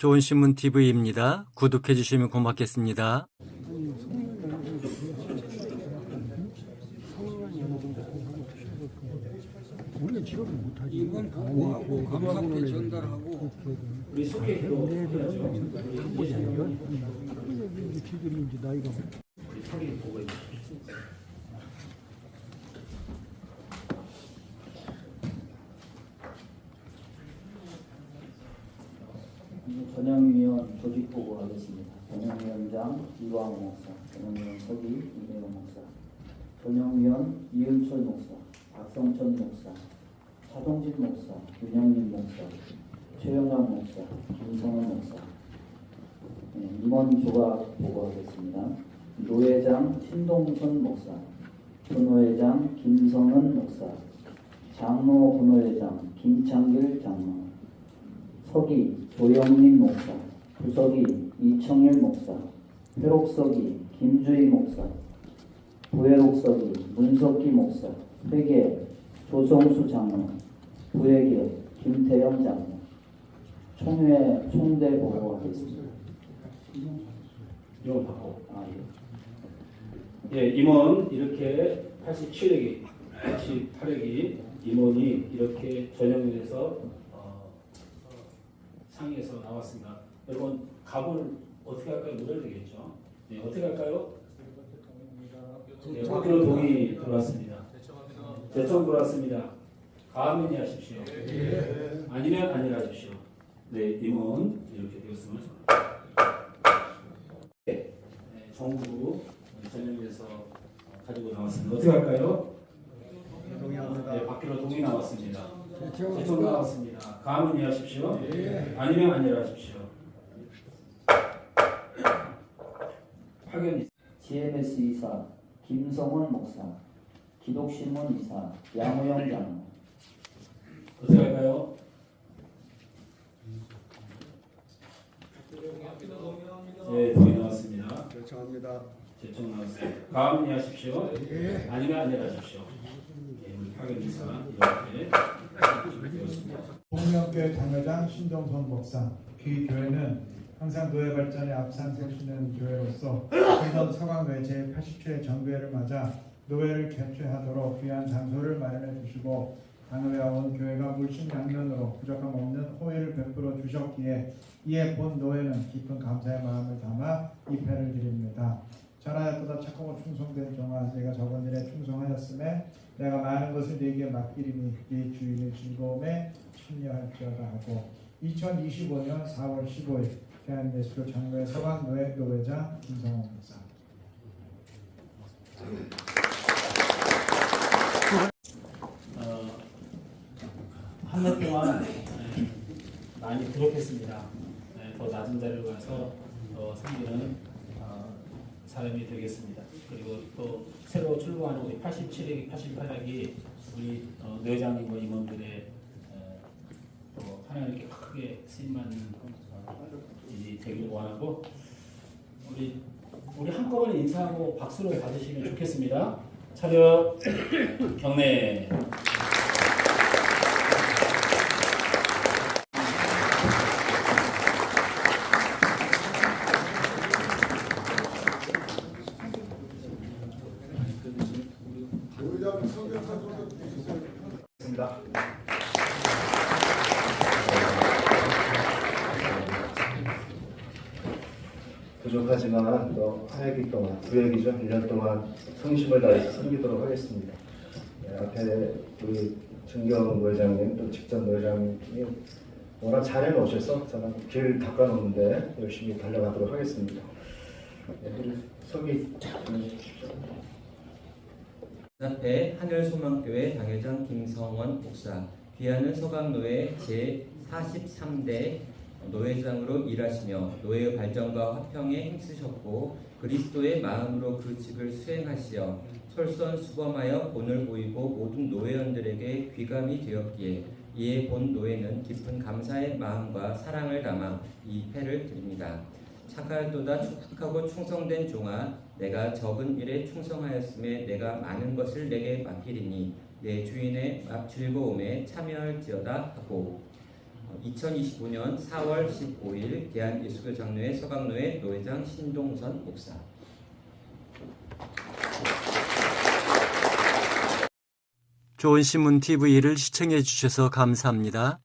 좋은 신문 TV입니다. 구독해 주시면 고맙겠습니다. 우리가 직업을 못하지. 이건 보고하고 그 감사께 전달하고 우리 소개도 내가 해야죠. 지금 이제 나이가 우리 소개 보고 해주십시오. 이제 전영위원 조직 보고하겠습니다. 전영위원장 이광호 목사, 전영위원 서기 이대호 목사, 전영위원 이은철 목사, 박성천 목사, 차동진 목사, 윤영민 목사, 최영남 목사, 김성원 목사, 네, 임원 조각 보고하겠습니다. 노회장 신동선 목사, 분호회장 김성은 목사, 장로 분호회장 김창길 장로, 서기 조영민 목사, 부서기 이청일 목사, 회록서기 김주희 목사, 부회록서기 문석기 목사, 회계 조성수 장로, 부회계 김태영 장로, 총회 총대 보고하겠습니다. 이거 바꿔. 아, 예. 예, 임원 이렇게 87회기, 88회기 임원이 이렇게 전형에서 어, 어, 상의에서 나왔습니다. 여러분 각오를 어떻게 할까요? 노래를 되겠죠. 네, 어떻게 할까요? 네, 학교 동의 들어왔습니다. 제청 들어왔습니다. 가면이 하십시오. 아니면 아니라 하십시오. 네, 임원 이렇게 되었음을 네, 정부 전형에서 가지고 나왔습니다. 어떻게 할까요? 네, 밖으로 동의 제청 나왔습니다. 가면 이해하십시오. 아니면 아니라 하십시오. 파견 GMS 이사 김성원 목사, 기독신문 이사 양호영 장로, 어떻게 할까요? 네, 동의 나왔습니다. 결정합니다. 제청 나왔습니다. 가면 이해하십시오. 아니면 아니라 하십시오. 네, 우리 파견 이사 이렇게 홍명교회 장로장 신동선 목사 이 교회는 항상 노예 발전에 앞장서시는 교회로서 이번 서강교회 제87회 정교회를 맞아 노예를 개최하도록 귀한 장소를 마련해 주시고 장로회와 온 교회가 물심양면으로 부족함 없는 호의를 베풀어 주셨기에 이에 본 노예는 깊은 감사의 마음을 담아 이 패를 드립니다. 전하였도다 착하고 충성된 종아 내가 저번 일에 충성하였음에 내가 많은 것을 네게 맡기리니 네 주인의 즐거움에 참여할지어다 하고 2025년 4월 15일 대한예수교 장로회 서강노회 교회장 김성원 목사 어, 한해 동안 네, 많이 부족했습니다. 네, 더 낮은 자리로 가서 더 섬기는 어, 사람이 되겠습니다. 그리고 또 새로 출범하는 우리 87회기, 88회기 우리 어, 내장님과 임원들의 어, 또 하나님께 크게 쓰임받는 어, 일이 되길 원하고 우리 우리 한꺼번에 인사하고 박수로 받으시면 좋겠습니다. 차렷 경례. 의장 성경사도 있습니다. 부족하지만 또 하회기 동안, 구회기죠. 1년 동안 성심을 다해서 섬기도록 하겠습니다. 네, 앞에 우리 정경 노회장님 또 직전 노회장님이 워낙 잘 해놓으셔서 저는 길 닦아놓는데 열심히 달려가도록 하겠습니다. 네, 우리 서 기 앞에 하늘소망교회 당회장 김성원 목사, 귀하는 서강노회 제43대 노회장으로 일하시며 노예의 발전과 화평에 힘쓰셨고 그리스도의 마음으로 그 직을 수행하시어 솔선수범하여 본을 보이고 모든 노회원들에게 귀감이 되었기에 이에 본 노예는 깊은 감사의 마음과 사랑을 담아 이 패를 드립니다. 착할도다 축하고 충성된 종아 내가 적은 일에 충성하였음에 내가 많은 것을 내게 맡기리니 내 주인의 즐거움에 참여할지어다 하고 2025년 4월 15일 대한예수교 장로회 서강로회 노회장 신동선 목사 좋은 신문 TV를 시청해 주셔서 감사합니다.